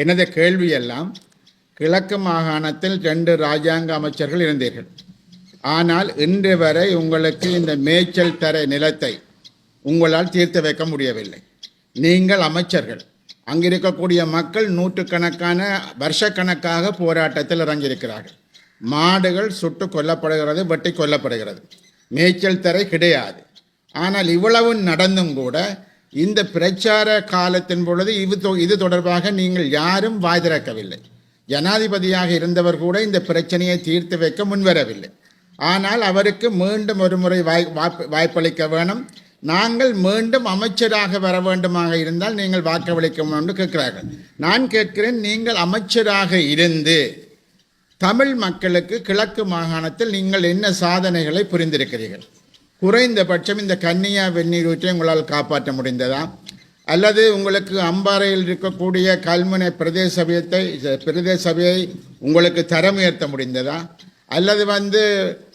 எனது கேள்வியெல்லாம் கிழக்கு மாகாணத்தில் ரெண்டு ராஜாங்க அமைச்சர்கள் இருந்தீர்கள். ஆனால் இன்று வரை உங்களுக்கு இந்த மேய்ச்சல் தர நிலத்தை உங்களால் தீர்த்து வைக்க முடியவில்லை. நீங்கள் அமைச்சர்கள். அங்கிருக்கக்கூடிய மக்கள் நூற்றுக்கணக்கான வருஷக்கணக்காக போராட்டத்தில் இறங்கியிருக்கிறார்கள். மாடுகள் சுட்டு கொல்லப்படுகிறது வெட்டி கொல்லப்படுகிறது. மேய்ச்சல் தரை கிடையாது. ஆனால் இவ்வளவு நடந்தும் கூட இந்த பிரச்சார காலத்தின் பொழுது இது தொ- இது தொடர்பாக நீங்கள் யாரும் வாய் திறக்கவில்லை ஜனாதிபதியாக இருந்தவர் கூட இந்த பிரச்சனையை தீர்த்து வைக்க முன்வரவில்லை. ஆனால் அவருக்கு மீண்டும் ஒரு முறை வாய் வாய்ப்பு- வாய்ப்பளிக்க வேணும். நாங்கள் மீண்டும் அமைச்சராக வர வேண்டுமாக இருந்தால் நீங்கள் வாக்களிக்க வேண்டும் என்று கேட்கிறார்கள். நான் கேட்கிறேன் நீங்கள் அமைச்சராக இருந்து தமிழ் மக்களுக்கு கிழக்கு மாகாணத்தில் நீங்கள் என்ன சாதனைகளை புரிந்திருக்கிறீர்கள்? குறைந்தபட்சம் இந்த கன்னியா வெந்நீர் ஊற்றை உங்களால் காப்பாற்ற முடிந்ததா? அல்லது உங்களுக்கு அம்பாறையில் இருக்கக்கூடிய கல்முனை பிரதேச சபையத்தை பிரதேச சபையை உங்களுக்கு தரம் உயர்த்த முடிந்ததா? அல்லது வந்து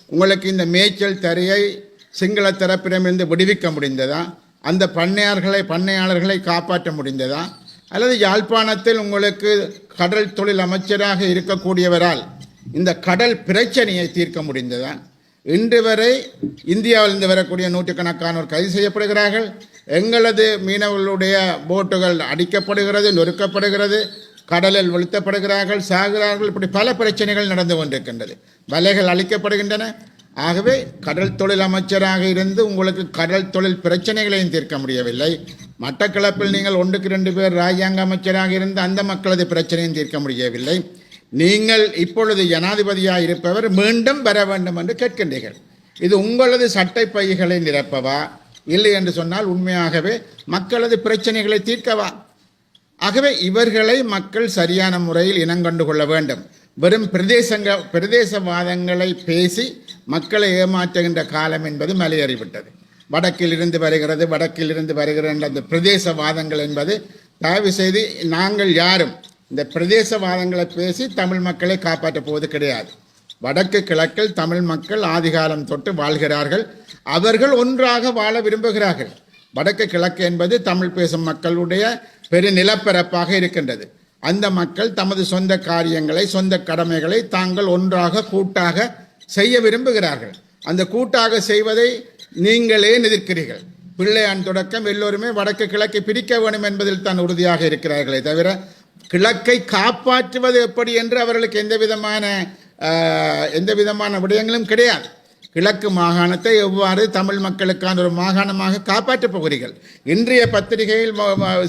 உங்களுக்கு இந்த மேய்ச்சல் தரையை சிங்கள தரப்பிடமிருந்து விடுவிக்க முடிந்ததா? அந்த பண்ணையார்களை பண்ணையாளர்களை காப்பாற்ற முடிந்ததா? அல்லது யாழ்ப்பாணத்தில் உங்களுக்கு கடல் தொழில் அமைச்சராக இருக்கக்கூடியவரால் இந்த கடல் பிரச்சனையை தீர்க்க முடிந்ததா? இன்று வரை இந்தியாவிலிருந்து வரக்கூடிய நூற்றுக்கணக்கானோர் கைது செய்யப்படுகிறார்கள். எங்களது மீனவர்களுடைய போட்டுகள் அடிக்கப்படுகிறது நொறுக்கப்படுகிறது கடலில் வெளுத்தப்படுகிறார்கள் சாகிறார்கள் இப்படி பல பிரச்சனைகள் நடந்து கொண்டிருக்கின்றது. வலைகள் அழிக்கப்படுகின்றன. ஆகவே கடல் தொழில் அமைச்சராக இருந்து உங்களுக்கு கடல் தொழில் பிரச்சனைகளையும் தீர்க்க முடியவில்லை. மட்டக்களப்பில் நீங்கள் ஒன்றுக்கு ரெண்டு பேர் ராஜாங்க அமைச்சராக இருந்து அந்த மக்களது பிரச்சனையும் தீர்க்க முடியவில்லை. நீங்கள் இப்பொழுது ஜனாதிபதியாக இருப்பவர் மீண்டும் வர வேண்டும் என்று கேட்கின்றீர்கள். இது உங்களது சட்டை பைகளை நிரப்பவா? இல்லை என்று சொன்னால் உண்மையாகவே மக்களது பிரச்சனைகளை தீர்க்கவா? ஆகவே இவர்களை மக்கள் சரியான முறையில் இனங்கண்டு கொள்ள வேண்டும். வெறும் பிரதேசங்க பிரதேசவாதங்களை பேசி மக்களை ஏமாற்றுகின்ற காலம் என்பது மலையேறிவிட்டது. வடக்கில் இருந்து வருகிறது வடக்கில் இருந்து வருகிற அந்த பிரதேசவாதங்கள் என்பது தயவு செய்து நாங்கள் யாரும் இந்த பிரதேசவாதங்களை பேசி தமிழ் மக்களை காப்பாற்றப் போவது கிடையாது. வடக்கு கிழக்கில் தமிழ் மக்கள் ஆதிகாலம் தொட்டு வாழ்கிறார்கள். அவர்கள் ஒன்றாக வாழ விரும்புகிறார்கள். வடக்கு கிழக்கு என்பது தமிழ் பேசும் மக்களுடைய பெரு நிலப்பரப்பாக இருக்கின்றது. அந்த மக்கள் தமது சொந்த காரியங்களை சொந்த கடமைகளை தாங்கள் ஒன்றாக கூட்டாக செய்ய விரும்புகிறார்கள். அந்த கூட்டாக செய்வதை நீங்களே எதிர்க்கிறீர்கள். பிள்ளையான் தொடக்கம் எல்லோருமே வடக்கு கிழக்கை பிரிக்க வேண்டும் என்பதில் தான் உறுதியாக இருக்கிறார்களே தவிர கிழக்கை காப்பாற்றுவது எப்படி என்று அவர்களுக்கு எந்த விதமான எந்த விதமான விடயங்களும் கிடையாது. கிழக்கு மாகாணத்தை எவ்வாறு தமிழ் மக்களுக்கான ஒரு மாகாணமாக காப்பாற்றப் போகிறீர்கள்? இன்றைய பத்திரிகையில்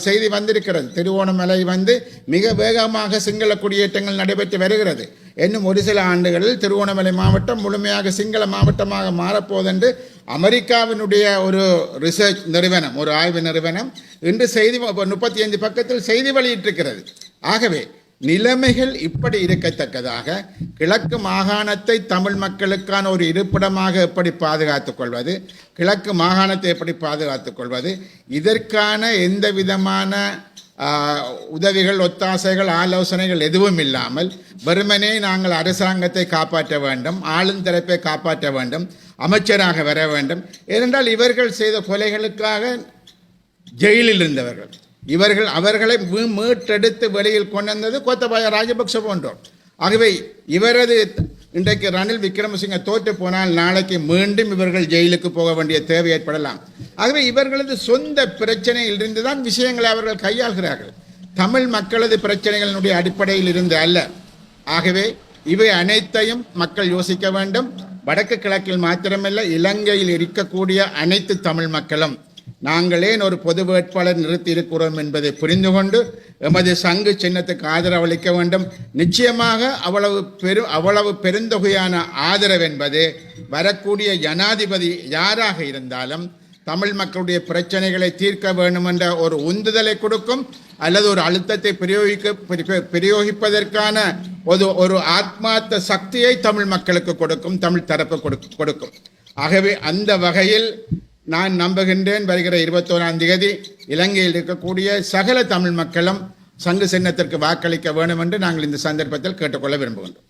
செய்தி வந்திருக்கிறது. திருவோணமலை வந்து மிக வேகமாக சிங்கள குடியேற்றங்கள் நடைபெற்று வருகிறது. இன்னும் ஒரு சில ஆண்டுகளில் திருவோணமலை மாவட்டம் முழுமையாக சிங்கள மாவட்டமாக மாறப்போதென்று அமெரிக்காவினுடைய ஒரு ரிசர்ச் நிறுவனம் ஒரு ஆய்வு நிறுவனம் இன்று செய்தி முப்பத்தி ஐந்து பக்கத்தில் செய்தி வெளியிட்டிருக்கிறது. ஆகவே நிலைமைகள் இப்படி இருக்கத்தக்கதாக கிழக்கு மாகாணத்தை தமிழ் மக்களுக்கான ஒரு இருப்பிடமாக எப்படி பாதுகாத்துக் கொள்வது கிழக்கு மாகாணத்தை எப்படி பாதுகாத்துக் கொள்வது இதற்கான எந்த விதமான உதவிகள் ஒத்தாசைகள் ஆலோசனைகள் எதுவும் இல்லாமல் வெறுமனே நாங்கள் அரசாங்கத்தை காப்பாற்ற வேண்டும் ஆளும் தரப்பை காப்பாற்ற வேண்டும் அமைச்சராக வர வேண்டும். ஏனென்றால் இவர்கள் செய்த கொலைகளுக்காக ஜெயிலில் இருந்தவர்கள். இவர்கள் அவர்களை மீ- மீட்டெடுத்து வெளியில் கொண்டு வந்தது கோத்தபாய ராஜபக்ச போன்றோர். ஆகவே இவரது இன்றைக்கு ரணில் விக்ரமசிங்க தோற்று போனால் நாளைக்கு மீண்டும் இவர்கள் ஜெயிலுக்கு போக வேண்டிய தேவை ஏற்படலாம். ஆகவே இவர்களது சொந்த பிரச்சனையிலிருந்து தான் விஷயங்களை அவர்கள் கையாள்கிறார்கள். தமிழ் மக்களது பிரச்சனைகளினுடைய அடிப்படையில் இருந்து அல்ல. ஆகவே இவை அனைத்தையும் மக்கள் யோசிக்க வேண்டும். வடக்கு கிழக்கில் மாத்திரமல்ல இலங்கையில் இருக்கக்கூடிய அனைத்து தமிழ் மக்களும் நாங்கள் ஏன் ஒரு பொது வேட்பாளர் நிறுத்தியிருக்கிறோம் என்பதை புரிந்து கொண்டு எமது சங்கு சின்னத்துக்கு ஆதரவு அளிக்க வேண்டும். நிச்சயமாக அவ்வளவு பெரு அவ்வளவு பெருந்தொகையான ஆதரவு என்பது வரக்கூடிய ஜனாதிபதி யாராக இருந்தாலும் தமிழ் மக்களுடைய பிரச்சனைகளை தீர்க்க வேண்டும் என்ற ஒரு உந்துதலை கொடுக்கும் அல்லது ஒரு அழுத்தத்தை பிரயோகிக்க பிரயோகிப்பதற்கான ஒரு ஒரு ஆத்மார்த்த சக்தியை தமிழ் மக்களுக்கு கொடுக்கும் தமிழ் தரப்பு கொடுக்கும். ஆகவே அந்த வகையில் நான் நம்புகின்றேன் வருகிற இருபத்தோராம் தேதி இலங்கையில் இருக்கக்கூடிய சகல தமிழ் மக்களும் சங்கு சின்னத்திற்கு வாக்களிக்க வேண்டும் என்று நாங்கள் இந்த சந்தர்ப்பத்தில் கேட்டுக்கொள்ள விரும்புகின்றோம்.